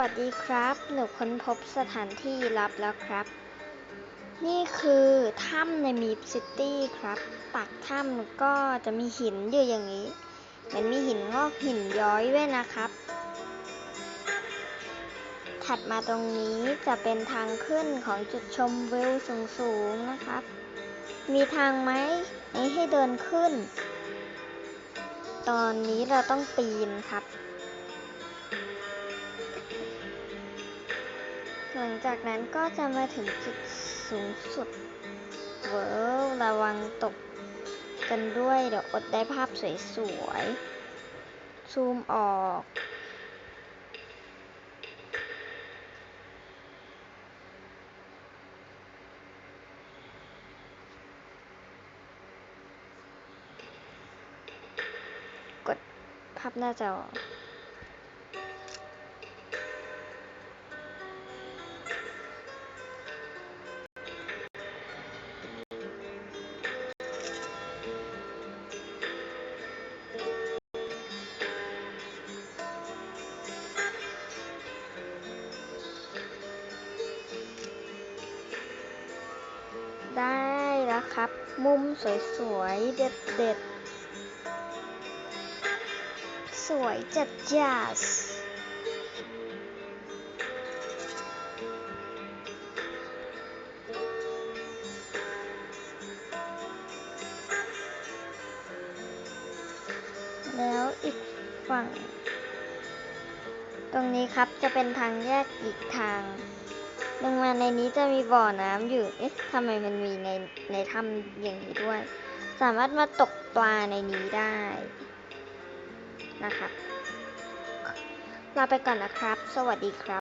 สวัสดีครับ หนูค้นพบสถานที่ลับแล้วครับ นี่คือถ้ำในมีฟซิตี้ครับ ปากถ้ำก็จะมีหินอยู่อย่างนี้ เหมือนมีหินงอกหินย้อยด้วยนะครับ ถัดมาตรงนี้จะเป็นทางขึ้นของจุดชมวิวสูงๆนะครับ มีทางไหมให้เดินขึ้น ตอนนี้เราต้องปีนครับ หลังจากนั้นก็จะมาถึงจุดสูงสุด เวิร์ระวังตกกันด้วย เดี๋ยวอดได้ภาพสวยๆ ซูมออก กดภาพหน้าจอ ได้แล้วครับ มุมสวยๆ เด็ดๆ สวยจัดจ้าสแล้วอีกฝั่ง ตรงนี้ครับจะเป็นทางแยกอีกทาง ลงมาในนี้จะมีบ่อน้ำอยู่ เอ๊ะทำไมมันมีในในถ้ำอย่างนี้ด้วย สามารถมาตกปลาในนี้ได้นะครับลาไปก่อนนะครับ สวัสดีครับ